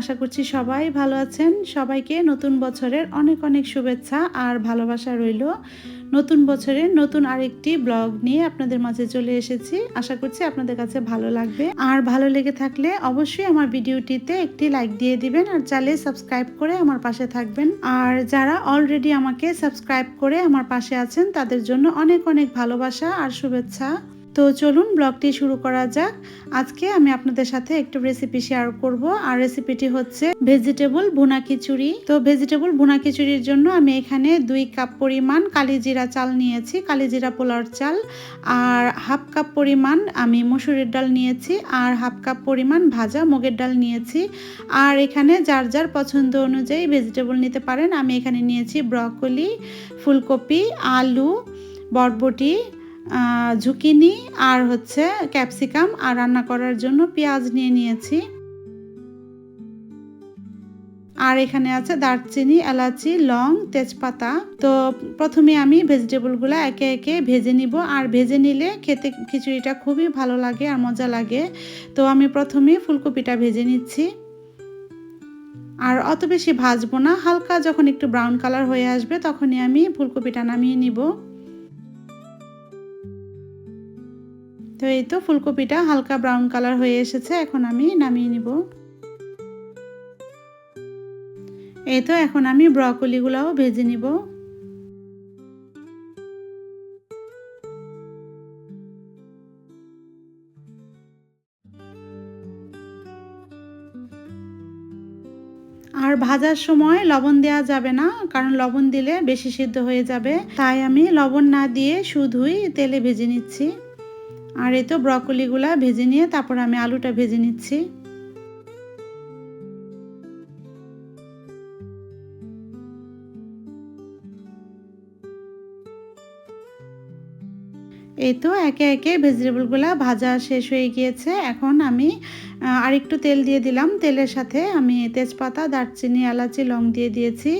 আশা করছি সবাই ভালো আছেন। সবাইকে নতুন বছরের অনেক অনেক শুভেচ্ছা আর ভালোবাসা রইল। নতুন বছরের নতুন আরেকটি ব্লগ নিয়ে আপনাদের মাঝে চলে এসেছি। আশা করছি আপনাদের কাছে ভালো লাগবে। আর ভালো লেগে থাকলে অবশ্যই আমার ভিডিওটিতে একটি লাইক দিয়ে দিবেন আর চাইলে সাবস্ক্রাইব করে আমার পাশে থাকবেন। আর যারা অলরেডি আমাকে সাবস্ক্রাইব করে আমার পাশে আছেন, তাদের জন্য অনেক অনেক ভালোবাসা আর শুভেচ্ছা। তো চলুন ব্লগটি শুরু করা যাক। আজকে আমি আপনাদের সাথে একটু রেসিপি শেয়ার করব। আর রেসিপিটি হচ্ছে ভেজিটেবল ভুনা খিচুড়ি। তো ভেজিটেবল ভুনা খিচুড়ির জন্য আমি এখানে দুই কাপ পরিমাণ কালিজিরা চাল নিয়েছি, কালিজিরা পোলার চাল। আর হাফ কাপ পরিমাণ আমি মসুরের ডাল নিয়েছি, আর হাফ কাপ পরিমাণ ভাজা মুগের ডাল নিয়েছি। আর এখানে যার যার পছন্দ অনুযায়ী ভেজিটেবল নিতে পারেন, আমি এখানে নিয়েছি ব্রকলি, ফুলকপি, আলু, বরবটি ঝুকিনি আর হচ্ছে ক্যাপসিকাম, আর রান্না করার জন্য পেঁয়াজ নিয়ে নিয়েছি। আর এখানে আছে দারচিনি, এলাচি, লং, তেজপাতা। তো প্রথমে আমি ভেজিটেবলগুলো একে একে ভেজে নিব, আর ভেজে নিলে খেতে খিচুড়িটা খুবই ভালো লাগে আর মজা লাগে। তো আমি প্রথমে ফুলকপিটা ভেজে নিচ্ছি। আর অত বেশি ভাজবো না, হালকা যখন একটু ব্রাউন কালার হয়ে আসবে তখনই আমি ফুলকপিটা নামিয়ে নিব। তো এই তো ফুলকপিটা হালকা ব্রাউন কালার হয়ে এসেছে, এখন আমি নামিয়ে নিব। এই তো এখন আমি ব্রকলিগুলাও ভেজে নিব। আর ভাজার সময় লবণ দেওয়া যাবে না, কারণ লবণ দিলে বেশি সিদ্ধ হয়ে যাবে। তাই আমি লবণ না দিয়ে শুধুই তেলে ভেজে নিচ্ছি। আর এই তো ব্রকলিগুলা ভেজে নিয়ে তারপর আমি আলুটা ভেজে নিচ্ছি। এই তো একে একে ভেজিটেবলগুলো ভাজা শেষ হয়ে গিয়েছে। এখন আমি আরেকটু তেল দিয়ে দিলাম। তেলের সাথে আমি তেজপাতা, দারচিনি, এলাচি, লং দিয়ে দিয়েছি।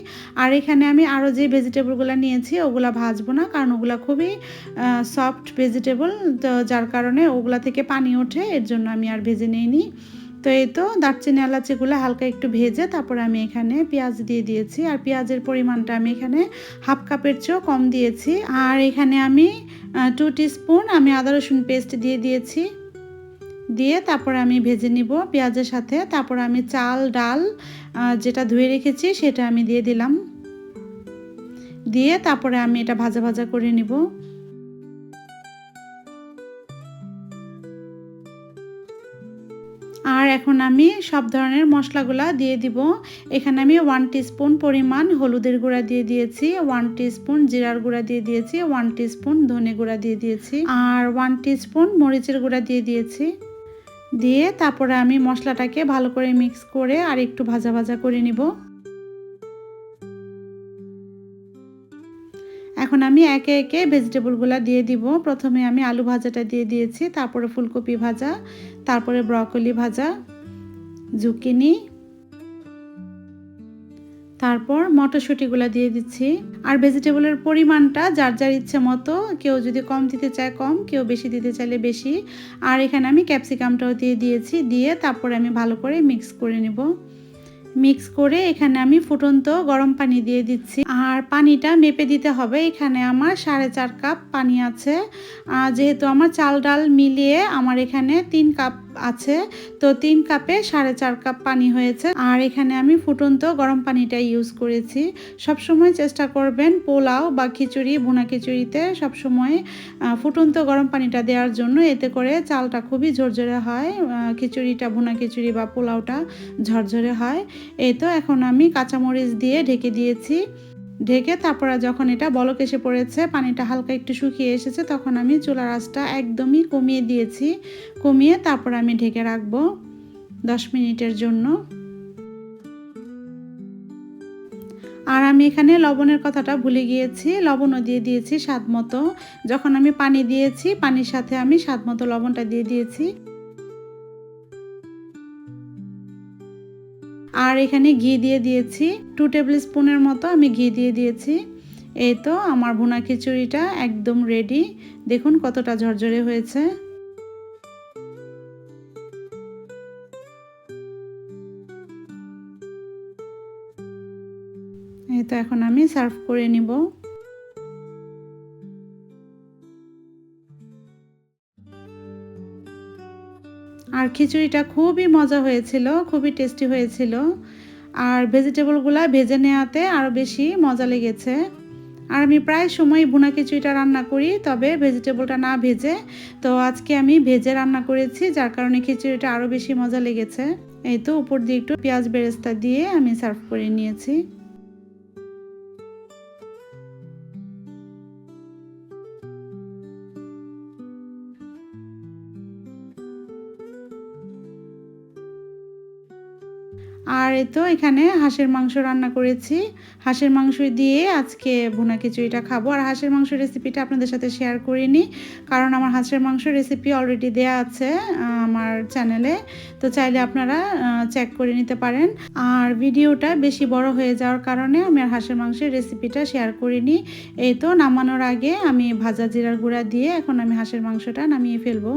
আর এখানে আমি আরও যে ভেজিটেবলগুলো নিয়েছি, ওগুলা ভাজবো না, কারণ ওগুলো খুবই সফট ভেজিটেবল। তো যার কারণে ওগুলা থেকে পানি ওঠে, এর জন্য আমি আর ভেজে নিইনি। তো এই তো দারচিনি এলাচিগুলো হালকা একটু ভেজে তারপর আমি এখানে পেঁয়াজ দিয়ে দিয়েছি। আর পেঁয়াজের পরিমাণটা আমি এখানে হাফ কাপের চেয়েও কম দিয়েছি। আর এখানে আমি টু স্পুন আমি আদা রসুন পেস্ট দিয়ে দিয়েছি। দিয়ে তারপর আমি ভেজে নিব পেঁয়াজের সাথে। তারপর আমি চাল, ডাল যেটা ধুয়ে রেখেছি সেটা আমি দিয়ে দিলাম। দিয়ে তারপরে আমি এটা ভাজা ভাজা করে নিব। এখন আমি সব ধরনের মশলাগুলা দিয়ে দিব। এখানে আমি ওয়ান স্পুন পরিমাণ হলুদের গুঁড়া দিয়ে দিয়েছি ওয়ান স্পুন জিরার গুঁড়া দিয়ে দিয়েছি ওয়ান স্পুন ধনে গুঁড়া দিয়ে দিয়েছি আর ওয়ান স্পুন মরিচের গুঁড়া দিয়ে দিয়েছি। দিয়ে তারপরে আমি মশলাটাকে ভালো করে মিক্স করে আর একটু ভাজা ভাজা করে নিব। এখন আমি একে একে ভেজিটেবলগুলো দিয়ে দিব। প্রথমে আমি আলু ভাজাটা দিয়ে দিয়েছি, তারপরে ফুলকপি ভাজা, তারপরে ব্রকলি ভাজা, জুকিনি, তারপর মটরশুঁটিগুলো দিয়ে দিচ্ছি। আর ভেজিটেবলের পরিমাণটা যার যার ইচ্ছে মতো, কেউ যদি কম দিতে চায় কম, কেউ বেশি দিতে চাইলে বেশি। আর এখানে আমি ক্যাপসিকামটাও দিয়ে দিয়েছি, দিয়ে তারপরে আমি ভালো করে মিক্স করে নেব। মিক্স করে এখানে আমি ফুটন্ত গরম পানি দিয়ে দিচ্ছি। আর পানিটা মেপে দিতে হবে। এখানে আমার সাড়ে চার কাপ পানি আছে। যেহেতু আমার চাল ডাল মিলিয়ে আমার এখানে তিন কাপ আছে। তো তিন কাপে সাড়ে চার কাপ পানি হয়েছে। আর এখানে আমি ফুটন্ত গরম পানিটা ইউজ করেছি। সবসময় চেষ্টা করবেন পোলাও বা খিচুড়ি, ভুনা খিচুড়িতে সবসময় ফুটন্ত গরম পানিটা দেওয়ার জন্য। এতে করে চালটা খুবই ঝরঝরে হয় খিচুড়িটা, ভুনা খিচুড়ি বা পোলাওটা ঝরঝরে হয়। এই তো এখন আমি কাঁচামরিচ দিয়ে ঢেকে দিয়েছি। ঢেকে তারপরে যখন এটা বলক এসে পড়েছে, পানিটা হালকা একটু শুকিয়ে এসেছে, তখন আমি চুলার আঁচটা একদমই কমিয়ে দিয়েছি। কমিয়ে তারপর আমি ঢেকে রাখব দশ মিনিটের জন্য। আর আমি এখানে লবণের কথাটা ভুলে গিয়েছি, লবণও দিয়ে দিয়েছি স্বাদ মতো। যখন আমি পানি দিয়েছি, পানির সাথে আমি স্বাদ মতো লবণটা দিয়ে দিয়েছি। আর এখানে ঘি দিয়ে দিয়েছি। টু টেবিল স্পুনের মতো আমি ঘি দিয়ে দিয়েছি। এই তো আমার ভুনা খিচুড়িটা একদম রেডি দেখুন কতটা ঝরঝরে হয়েছে। এই তো এখন আমি সার্ভ করে নিব। আর খিচুড়িটা খুবই মজা হয়েছিল, খুবই টেস্টি হয়েছিল। আর ভেজিটেবলগুলা ভেজে নেওয়াতে আরও বেশি মজা লেগেছে। আর আমি প্রায় সময় ভুনা খিচুড়িটা রান্না করি, তবে ভেজিটেবলটা না ভেজে, তো আজকে আমি ভেজে রান্না করেছি, যার কারণে খিচুড়িটা আরও বেশি মজা লেগেছে। এই তো উপর দিয়ে একটু পেঁয়াজ বেরেস্তা দিয়ে আমি সার্ভ করে নিয়েছি। আর এই তো এখানে হাঁসের মাংস রান্না করেছি। হাঁসের মাংস দিয়ে আজকে ভুনা খিচুড়িটা খাব। আর হাঁসের মাংস রেসিপিটা আপনাদের সাথে শেয়ার করিনি কারণ আমার হাঁসের মাংস রেসিপি অলরেডি দেয়া আছে আমার চ্যানেলে তো চাইলে আপনারা চেক করে নিতে পারেন। আর ভিডিওটা বেশি বড় হয়ে যাওয়ার কারণে আমি আর হাঁসের মাংসের রেসিপিটা শেয়ার করিনি এই তো নামানোর আগে আমি ভাজা জিরার গুঁড়া দিয়ে এখন আমি হাঁসের মাংসটা নামিয়ে ফেলব।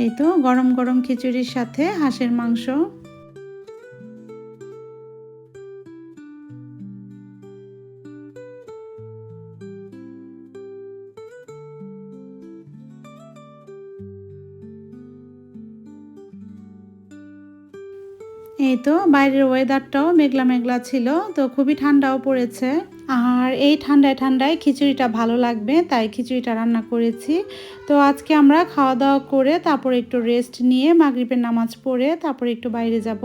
এই তো গরম গরম খিচুড়ির সাথে হাঁসের মাংস। এই তো বাইরের ওয়েদারটাও মেঘলা মেঘলা ছিল, তো খুবই ঠান্ডাও পড়েছে। আর এই ঠান্ডায় ঠান্ডায় খিচুড়িটা ভালো লাগবে, তাই খিচুড়িটা রান্না করেছি। তো আজকে আমরা খাওয়া দাওয়া করে তারপর একটু রেস্ট নিয়ে মাগরিবের নামাজ পড়ে তারপর একটু বাইরে যাব।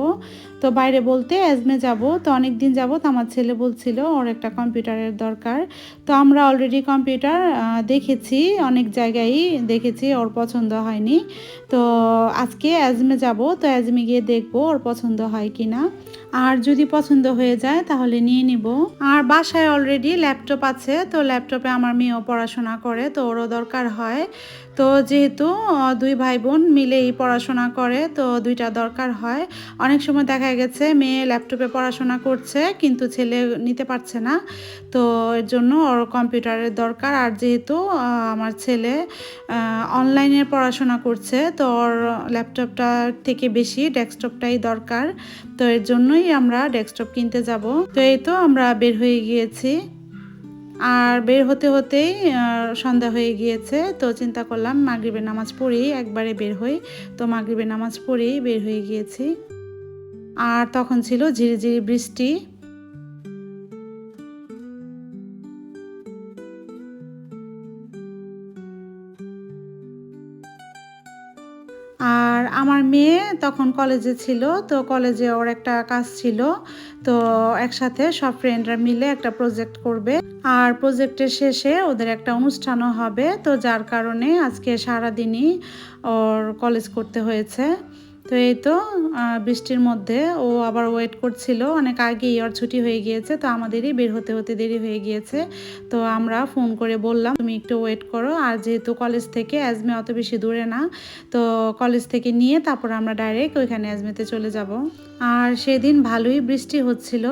তো বাইরে বলতে অ্যাজমে যাব। তো অনেক দিন যাব তো আমার ছেলে বলছিল ওর একটা কম্পিউটারের দরকার। তো আমরা অলরেডি কম্পিউটার দেখেছি, অনেক জায়গায় দেখেছি, ওর পছন্দ হয়নি। তো আজকে অ্যাজমে যাব। তো অ্যাজমে গিয়ে দেখব ওর পছন্দ হয় কি না আর যদি পছন্দ হয়ে যায় তাহলে নিয়ে নিব। আর বাসায় অলরেডি ল্যাপটপ আছে। তো ল্যাপটপে আমার মেয়েও পড়াশোনা করে, তো ওরও দরকার হয়। তো যেহেতু দুই ভাই বোন মিলেই পড়াশোনা করে, তো দুইটা দরকার হয়। অনেক সময় দেখা গেছে, মেয়ে ল্যাপটপে পড়াশোনা করছে, কিন্তু ছেলে নিতে পারছে না। তো এর জন্য ওর কম্পিউটারের দরকার। আর যেহেতু আমার ছেলে অনলাইনে পড়াশোনা করছে, তো ওর ল্যাপটপটার থেকে বেশি ডেস্কটপটাই দরকার। তো এর জন্যই আমরা ডেস্কটপ কিনতে যাব। তো এই তো আমরা বের হয়ে গিয়েছি। আর বের হতে হতেই সন্ধ্যা হয়ে গিয়েছে, তো চিন্তা করলাম মাগরীবের নামাজ পড়েই একবারে বের হই। তো মাগরীবের নামাজ পড়েই বের হয়ে গিয়েছি। আর তখন ছিল ঝিরিঝিরি বৃষ্টি। আর আমার মেয়ে তখন কলেজে ছিল, তো কলেজে ওর একটা কাজ ছিল, তো একসাথে সব ফ্রেন্ডরা মিলে একটা প্রজেক্ট করবে। আর প্রজেক্টের শেষে ওদের একটা অনুষ্ঠানও হবে, তো যার কারণে আজকে সারাদিনই ওর কলেজ করতে হয়েছে। তো এই তো বৃষ্টির মধ্যে। ও আবার ওয়েট করছিল। অনেক আগেই ওর ছুটি হয়ে গিয়েছে, তো আমাদেরই বের হতে হতে দেরি হয়ে গিয়েছে। তো আমরা ফোন করে বললাম, তুমি একটু ওয়েট করো। আর যেহেতু কলেজ থেকে অ্যাজমে অত বেশি দূরে না, তো কলেজ থেকে নিয়ে তারপর আমরা ডাইরেক্ট ওইখানে অ্যাজমেতে চলে যাব। আর সেদিন ভালোই বৃষ্টি হচ্ছিল।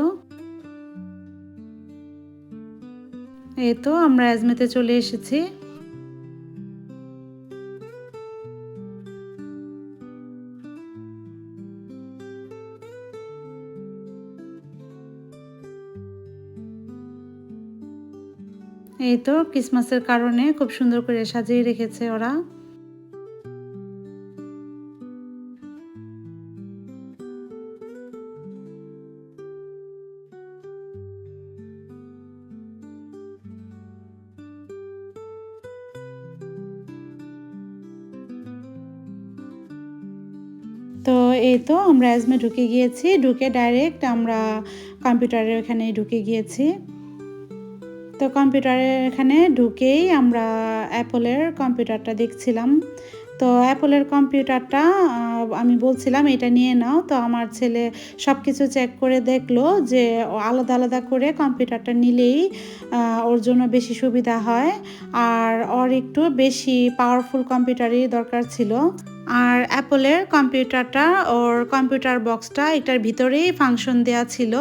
এই তো আমরা অ্যাজমেতে চলে এসেছি। এই তো ক্রিসমাসের কারণে খুব সুন্দর করে সাজিয়ে রেখেছে ওরা। তো এই তো আমরা অ্যাজমে ঢুকে গিয়েছি। ঢুকে ডাইরেক্ট আমরা কম্পিউটারের ওখানে ঢুকে গিয়েছি। তো কম্পিউটারের এখানে ঢুকেই আমরা অ্যাপলের কম্পিউটারটা দেখছিলাম। তো অ্যাপলের কম্পিউটারটা আমি বলছিলাম এটা নিয়ে নাও। তো আমার ছেলে সব কিছু চেক করে দেখল যে আলাদা আলাদা করে কম্পিউটারটা নিলেই ওর জন্য বেশি সুবিধা হয়। আর ওর একটু বেশি পাওয়ারফুল কম্পিউটারই দরকার ছিল। আর অ্যাপলের কম্পিউটারটা ওর কম্পিউটার বক্সটা এটার ভিতরেই ফাংশন দেওয়া ছিল।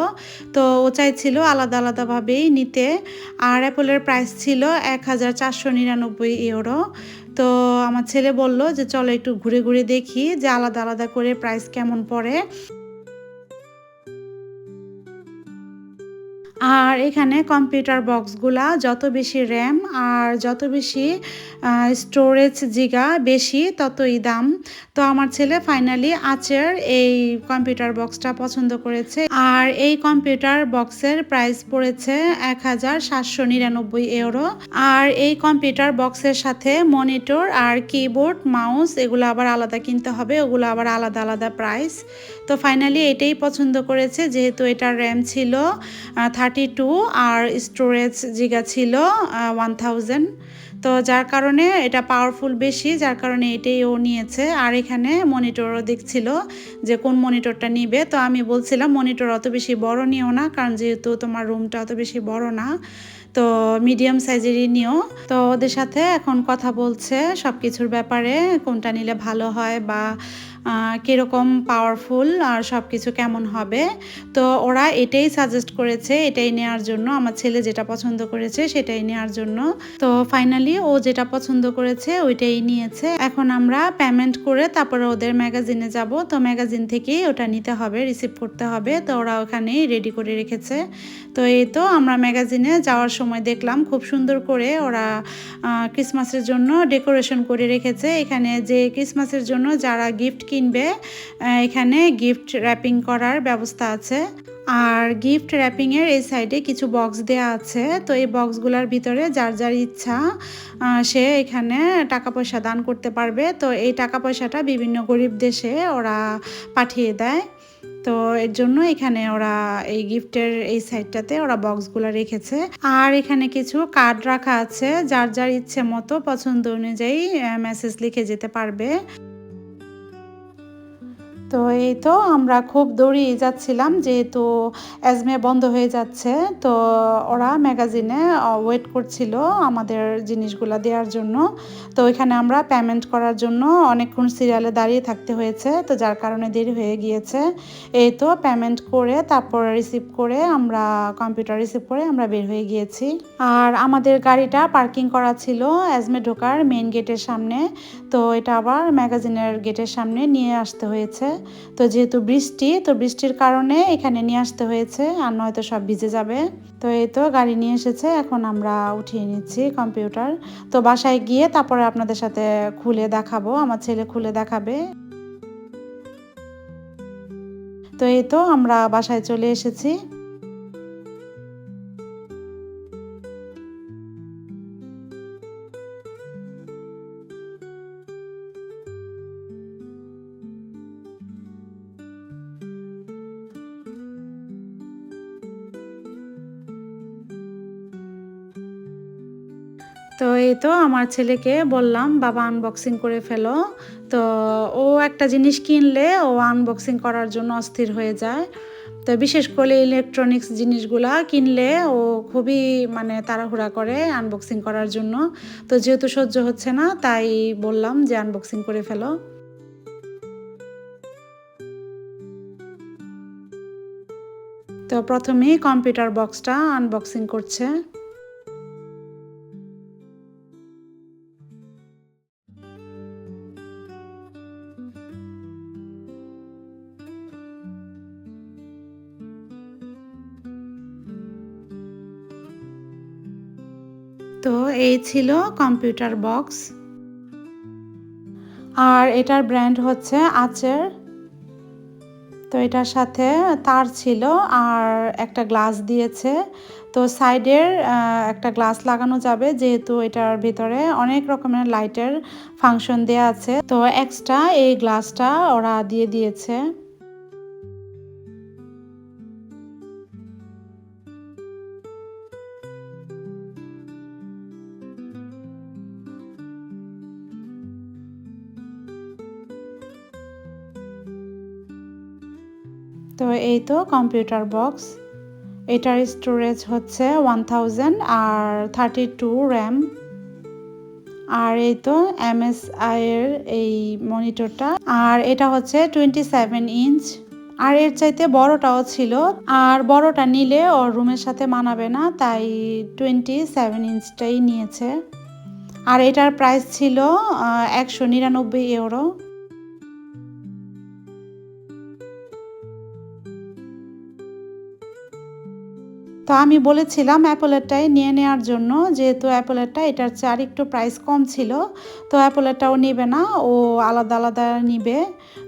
তো ও চাইছিল আলাদা আলাদাভাবেই নিতে। আর অ্যাপলের প্রাইস ছিল এক হাজার চারশো নিরানব্বই ইউরো তো আমার ছেলে বলল যে, চলো একটু ঘুরে ঘুরে দেখি যে আলাদা আলাদা করে প্রাইস কেমন পড়ে? আর এখানে কম্পিউটার বক্সগুলা যত বেশি র্যাম আর যত বেশি স্টোরেজ জিগা বেশি, ততই দাম। তো আমার ছেলে ফাইনালি আচের এই কম্পিউটার বক্সটা পছন্দ করেছে। আর এই কম্পিউটার বক্সের প্রাইস পড়েছে এক হাজার সাতশো নিরানব্বই ইউরো আর এই কম্পিউটার বক্সের সাথে মনিটর আর কিবোর্ড মাউস এগুলো আবার আলাদা কিনতে হবে, ওগুলো আবার আলাদা আলাদা প্রাইস তো ফাইনালি এটাই পছন্দ করেছে, যেহেতু এটার র্যাম ছিল থার্টি টু আর স্টোরেজ জিগা ছিল ওয়ান থাউজেন্ড তো যার কারণে এটা পাওয়ারফুল বেশি, যার কারণে এটাই ও নিয়েছে। আর এখানে মনিটরও দেখছিল যে কোন মনিটরটা নিবে। তো আমি বলছিলাম মনিটর অত বেশি বড় নিও না, কারণ যেহেতু তোমার রুমটা অত বেশি বড় না, তো মিডিয়াম সাইজেরই নিও। তো ওদের সাথে এখন কথা বলছে সব কিছুর ব্যাপারে, কোনটা নিলে ভালো হয় বা কীরকম পাওয়ারফুল আর সব কিছু কেমন হবে। তো ওরা এটাই সাজেস্ট করেছে, এটাই নেওয়ার জন্য, আমার ছেলে যেটা পছন্দ করেছে সেটাই নেওয়ার জন্য। তো ফাইনালি ও যেটা পছন্দ করেছে ওইটাই নিয়েছে। এখন আমরা পেমেন্ট করে তারপরে ওদের ম্যাগাজিনে যাব। তো ম্যাগাজিন থেকেই ওটা নিতে হবে রিসিভ করতে হবে। তো ওরা ওখানেই রেডি করে রেখেছে। তো এই তো আমরা ম্যাগাজিনে যাওয়ার সময় দেখলাম, খুব সুন্দর করে ওরা ক্রিসমাসের জন্য ডেকোরেশন করে রেখেছে। এখানে যে ক্রিসমাসের জন্য যারা গিফট কিনবে এখানে গিফট র্যাপিং করার ব্যবস্থা আছে। আর গিফট র্যাপিংয়ের এই সাইডে কিছু বক্স দেয়া আছে। তো এই বক্সগুলোর ভিতরে যার যার ইচ্ছা সে এখানে টাকা পয়সা দান করতে পারবে। তো এই টাকা পয়সাটা বিভিন্ন গরিব দেশে ওরা পাঠিয়ে দেয়। তো এর জন্য এখানে ওরা এই গিফটের এই সাইডটাতে ওরা বক্সগুলো রেখেছে। আর এখানে কিছু কার্ড রাখা আছে। যার যার ইচ্ছে মতো পছন্দ অনুযায়ী মেসেজ লিখে যেতে পারবে। তো এই তো আমরা খুব দৌড়িয়ে যাচ্ছিলাম, যেহেতু অ্যাজমে বন্ধ হয়ে যাচ্ছে, তো ওরা ম্যাগাজিনে ওয়েট করছিল আমাদের জিনিসগুলো দেওয়ার জন্য। তো ওইখানে আমরা পেমেন্ট করার জন্য অনেকক্ষণ সিরিয়ালে দাঁড়িয়ে থাকতে হয়েছে, তো যার কারণে দেরি হয়ে গিয়েছে। এই তো পেমেন্ট করে, তারপর রিসিভ করে আমরা কম্পিউটার রিসিভ করে আমরা বের হয়ে গিয়েছি। আর আমাদের গাড়িটা পার্কিং করা ছিল অ্যাজমে ঢোকার মেন গেটের সামনে, তো এটা আবার ম্যাগাজিনের গেটের সামনে নিয়ে আসতে হয়েছে। তো যেহেতু বৃষ্টি, তো বৃষ্টির কারণে এখানে নিয়ে আসতে হয়েছে আর নয়তো সব ভিজে যাবে। তো এই তো গাড়ি নিয়ে এসেছে, এখন আমরা উঠিয়ে নিচ্ছি কম্পিউটার। তো বাসায় গিয়ে তারপরে আপনাদের সাথে খুলে দেখাবো, আমার ছেলে খুলে দেখাবে। তো এই তো আমরা বাসায় চলে এসেছি। এই তো আমার ছেলেকে বললাম, বাবা আনবক্সিং করে ফেলো। তো ও একটা জিনিস কিনলে ও আনবক্সিং করার জন্য অস্থির হয়ে যায়। তো বিশেষ করে ইলেকট্রনিক্স জিনিসগুলা কিনলে ও খুবই মানে তাড়াহুড়া করে আনবক্সিং করার জন্য। তো যেহেতু সহ্য হচ্ছে না, তাই বললাম যে আনবক্সিং করে ফেলো। তো প্রথমেই কম্পিউটার বক্সটা আনবক্সিং করছে। তো এই ছিল কম্পিউটার বক্স। আর এটার ব্র্যান্ড হচ্ছে আচের। তো এটার সাথে তার ছিল আর একটা গ্লাস দিয়েছে। তো সাইডের একটা গ্লাস লাগানো যাবে যেহেতু এটার ভিতরে অনেক রকমের লাইটের ফাংশন দেওয়া আছে। তো এক্সট্রা এই গ্লাসটা ওরা দিয়ে দিয়েছে। তো এই তো কম্পিউটার বক্স। এটার স্টোরেজ হচ্ছে ওয়ান থাউজেন্ড আর থার্টি টু র্যাম আর এই তো এমএসআই এর এই মনিটরটা আর এটা হচ্ছে টোয়েন্টি সেভেন ইঞ্চ আর এর চাইতে বড়টাও ছিল। আর বড়টা নিলে ওর রুমের সাথে মানাবে না, তাই টোয়েন্টি সেভেন ইঞ্চটাই নিয়েছে। আর এটার প্রাইস ছিল একশো নিরানব্বই ইউরো তো আমি বলেছিলাম অ্যাপোলেরটাই নিয়ে নেওয়ার জন্য, যেহেতু অ্যাপোলেরটা এটার চার একটু প্রাইস কম ছিল, তো অ্যাপোলেরটাও নেবে না, ও আলাদা আলাদা নিবে।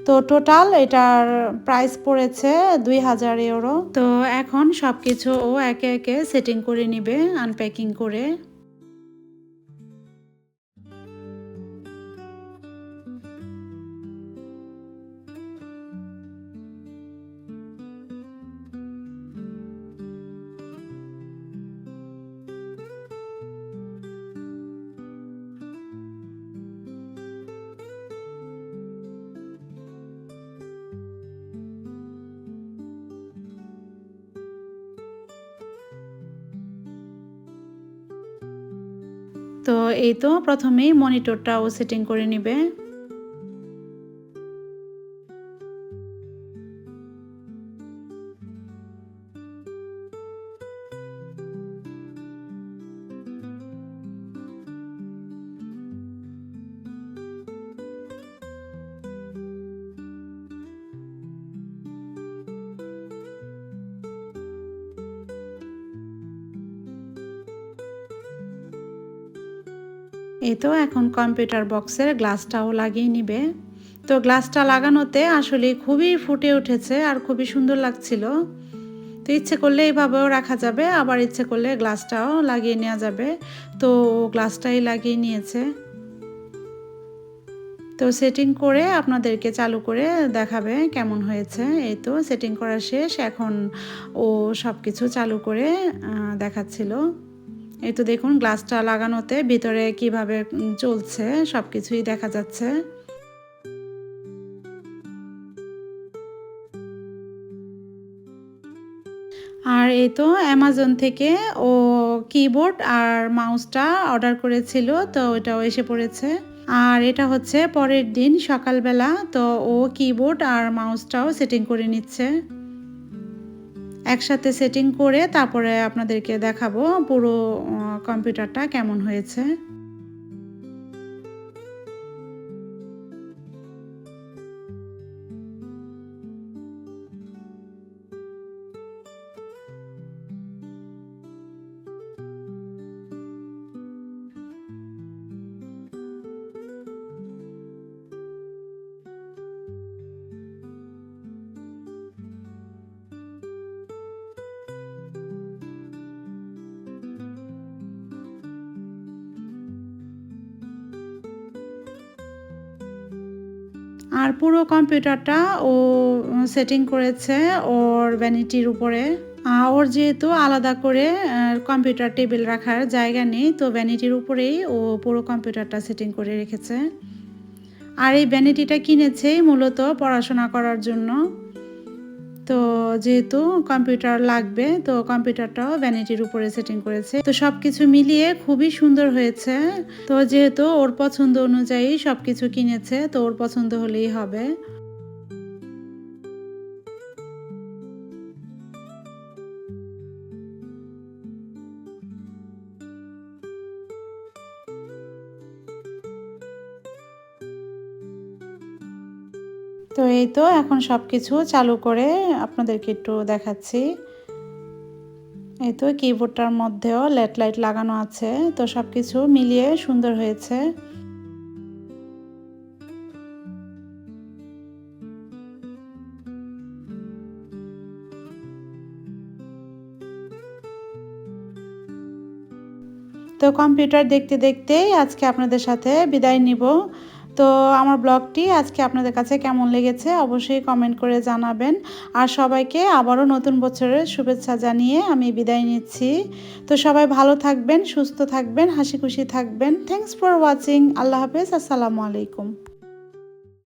তো টোটাল এটার প্রাইস পড়েছে দুই হাজার ইউরো তো এখন সব কিছু ও একে একে সেটিং করে নিবে আনপ্যাকিং করে। তো এই তো প্রথমেই মনিটরটাও সেটিং করে নিবে। এই তো এখন কম্পিউটার বক্সের গ্লাসটাও লাগিয়ে নিবে। তো গ্লাসটা লাগানোতে আসলে খুবই ফুটে উঠেছে আর খুবই সুন্দর লাগছিল। তো ইচ্ছে করলে এইভাবেও রাখা যাবে, আবার ইচ্ছে করলে গ্লাসটাও লাগিয়ে নেওয়া যাবে। তো গ্লাসটাই লাগিয়ে নিয়েছে। তো সেটিং করে আপনাদেরকে চালু করে দেখাবে কেমন হয়েছে। এই তো সেটিং করা শেষ, এখন ও সব কিছু চালু করে দেখাচ্ছিল। এই তো দেখুন গ্লাসটা লাগানোতে ভিতরে কীভাবে চলছে সব কিছুই দেখা যাচ্ছে। আর এই তো অ্যামাজন থেকে ও কিবোর্ড আর মাউসটা অর্ডার করেছিল, তো ওটাও এসে পড়েছে। আর এটা হচ্ছে পরের দিন সকালবেলা, তো ও কিবোর্ড আর মাউসটাও সেটিং করে নিচ্ছে। একসাথে সেটিং করে তারপরে আপনাদেরকে দেখাবো পুরো কম্পিউটারটা কেমন হয়েছে। আর পুরো কম্পিউটারটা ও সেটিং করেছে ওর ভ্যানিটির উপরে। ওর যেহেতু আলাদা করে কম্পিউটার টেবিল রাখার জায়গা নেই, তো ভ্যানিটির উপরেই ও পুরো কম্পিউটারটা সেটিং করে রেখেছে। আর এই ভ্যানিটিটা কিনেছেই মূলত পড়াশোনা করার জন্য। তো যেহেতু কম্পিউটার লাগবে, তো কম্পিউটারটাও ভ্যানিটির উপরে সেটিং করেছে। তো সব কিছু মিলিয়ে খুবই সুন্দর হয়েছে। তো যেহেতু ওর পছন্দ অনুযায়ী সব কিছু কিনেছে, তো ওর পছন্দ হলেই হবে। তো এই তো, এখন সব কিছু চালু করে আপনাদেরকে একটু দেখাচ্ছি। এই তো কিবোর্ডটার মধ্যেও লেট লাইট লাগানো আছে, তো সব কিছু মিলিয়ে সুন্দর হয়েছে। তো কম্পিউটার দেখতে দেখতেই আজকে আপনাদের সাথে বিদায় নিব। তো আমার ব্লগটি আজকে আপনাদের কাছে কেমন লেগেছে অবশ্যই কমেন্ট করে জানাবেন। আর সবাইকে আবারও নতুন বছরের শুভেচ্ছা জানিয়ে আমি বিদায় নিচ্ছি। তো সবাই ভালো থাকবেন, সুস্থ থাকবেন, হাসি খুশি থাকবেন। থ্যাংকস ফর ওয়াচিং আল্লাহ হাফেজ, আসসালামু আলাইকুম।